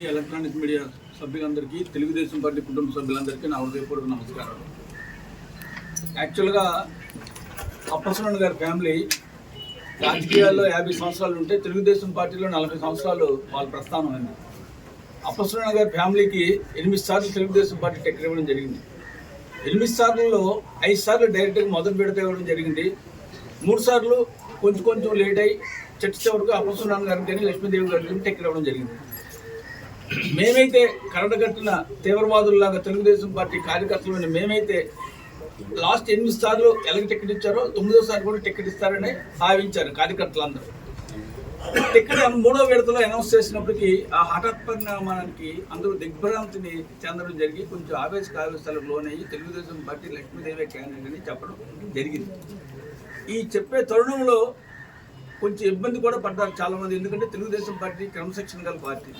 Electronic media సభ్యులందరికీ Telugu Desam party కుటుంబ సభ్యులందరికీ నా హృదయపూర్వక నమస్కారాలు. యాక్చువల్గా అప్పసరణ గారి ఫ్యామిలీ రాజకీయాల్లో యాభై సంవత్సరాలు ఉంటే తెలుగుదేశం పార్టీలో నలభై సంవత్సరాలు వాళ్ళ ప్రస్థానం అయింది అప్పసరణ గారి ఫ్యామిలీకి ఎనిమిది సార్లు తెలుగుదేశం పార్టీ టెక్కర్ ఇవ్వడం జరిగింది. ఎనిమిది సార్లలో ఐదు సార్లు డైరెక్ట్గా మొదటి విడత ఇవ్వడం జరిగింది. మూడు సార్లు కొంచెం కొంచెం లేట్ అయ్యి చర్చ వరకు అప్పసరణ గారికి కానీ లక్ష్మీదేవి గారికి టెక్కర్ ఇవ్వడం జరిగింది. మేమైతే కరడగట్టిన తీవ్రవాదుల్లాగా తెలుగుదేశం పార్టీ కార్యకర్తలు మేమైతే లాస్ట్ ఎనిమిది సార్లు ఎలాగ టికెట్ ఇచ్చారో తొమ్మిదోసారి కూడా టికెట్ ఇస్తారని భావించారు కార్యకర్తలందరూ. టికెట్ మూడో విడతలో అనౌన్స్ చేసినప్పటికీ ఆ హఠాత్ పరిణామానికి అందరూ దిగ్భ్రాంతిని చెందడం జరిగి కొంచెం ఆవేశ ఆవేశాలకు లోనయ్యి తెలుగుదేశం పార్టీ లక్ష్మీదేవి క్యాండిడేట్ అని చెప్పడం జరిగింది. ఈ చెప్పే తరుణంలో కొంచెం ఇబ్బంది కూడా పడ్డారు చాలామంది. ఎందుకంటే తెలుగుదేశం పార్టీ క్రమశిక్షణ గల పార్టీ.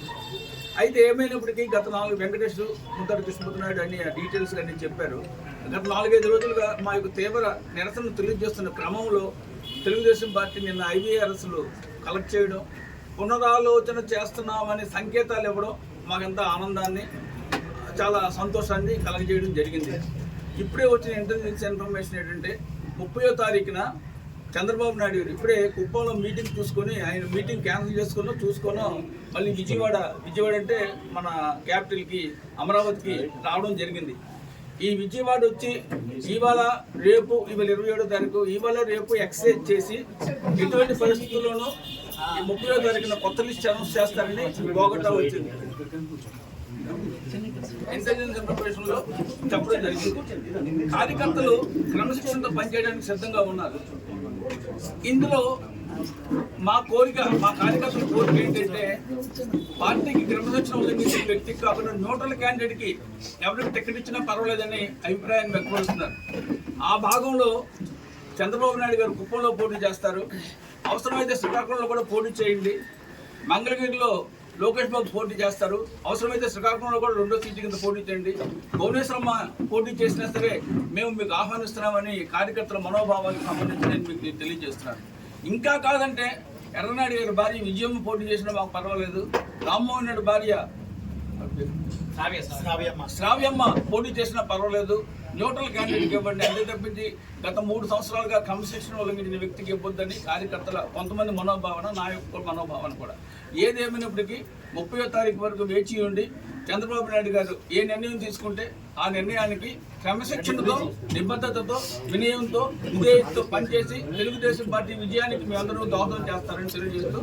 అయితే ఏమైనప్పటికీ గత నాలుగు వెంకటేష్ ముద్దరు కృష్ణమూర్తి అన్ని డీటెయిల్స్ అన్ని చెప్పారు గత నాలుగైదు రోజులుగా మా యొక్క తీవ్ర నిరసన తెలియజేస్తున్న క్రమంలో తెలుగుదేశం పార్టీ నిన్న ఐవీఆర్ఎస్లు కలెక్ట్ చేయడం పునరాలోచన చేస్తున్నామనే సంకేతాలు ఇవ్వడం మాకెంత ఆనందాన్ని చాలా సంతోషాన్ని కలగజేయడం జరిగింది. ఇప్పుడే వచ్చిన ఇంటెలిజెన్స్ ఇన్ఫర్మేషన్ ఏంటంటే ముప్పయో తారీఖున చంద్రబాబు నాయుడు గారు ఇప్పుడే కుప్పంలో మీటింగ్ చూసుకొని ఆయన మీటింగ్ క్యాన్సిల్ చేసుకున్న చూసుకొని మళ్ళీ విజయవాడ విజయవాడ అంటే మన క్యాపిటల్కి అమరావతికి రావడం జరిగింది. ఈ విజయవాడ వచ్చి ఇవాళ రేపు ఇవాళ ఇరవై ఏడో తారీఖు ఇవాళ రేపు ఎక్సైజ్ చేసి ఎటువంటి పరిస్థితుల్లోనూ ఈ ముప్పై తారీఖున కొత్త లిస్ట్ అనౌన్స్ చేస్తారని బోగట్టా వచ్చింది. ఇంటెలిజెన్స్ ఇన్ఫర్మేషన్లో చెప్పడం జరిగింది. కార్యకర్తలు క్రమశిక్షణతో పనిచేయడానికి సిద్ధంగా ఉన్నారు. ఇందులో మా కోరిక మా కార్యకర్తల కోరిక ఏంటంటే పార్టీకి క్రమశిక్షణ ఉల్లంఘించిన వ్యక్తికి కాకుండా న్యూట్రల్ క్యాండిడేట్కి ఎవరికి టికెట్ ఇచ్చినా పర్వాలేదని అభిప్రాయాన్ని వ్యక్తపరుస్తున్నారు. ఆ భాగంలో చంద్రబాబు నాయుడు గారు కుప్పంలో పోటీ చేస్తారు. అవసరమైతే శ్రీకాకుళంలో కూడా పోటీ చేయండి. మంగళగిరిలో లోకేష్ బాబు పోటీ చేస్తారు. అవసరమైతే శ్రీకాకుళంలో కూడా రెండో సీటు కింద పోటీ చేయండి. భువనేశ్వరమ్మ పోటీ చేసినా సరే మేము మీకు ఆహ్వానిస్తున్నామని కార్యకర్తల మనోభావానికి సంబంధించి నేను మీకు తెలియజేస్తున్నాను. ఇంకా కాదంటే ఎర్రనాయుడు గారి భార్య విజయమ్మ పోటీ చేసినా మాకు పర్వాలేదు. రామ్మోహన్ రెడ్డి భార్య శ్రావ్యమ్మ పోటీ చేసినా పర్వాలేదు. న్యూట్రల్ క్యాండిడేట్కి ఇవ్వండి. అంతే తప్పించి గత మూడు సంవత్సరాలుగా క్రమశిక్షణ ఉల్లంఘించిన వ్యక్తికి ఇవ్వద్దని కార్యకర్తల కొంతమంది మనోభావన నా యొక్క మనోభావన కూడా. ఏదేమైనప్పటికీ ముప్పయో తారీఖు వరకు వేచి ఉండి చంద్రబాబు నాయుడు గారు ఏ నిర్ణయం తీసుకుంటే ఆ నిర్ణయానికి క్రమశిక్షణతో నిబద్ధతతో వినయంతో విధేయతతో పనిచేసి తెలుగుదేశం పార్టీ విజయానికి మీ అందరూ దోహదం చేస్తారని తెలియజేస్తూ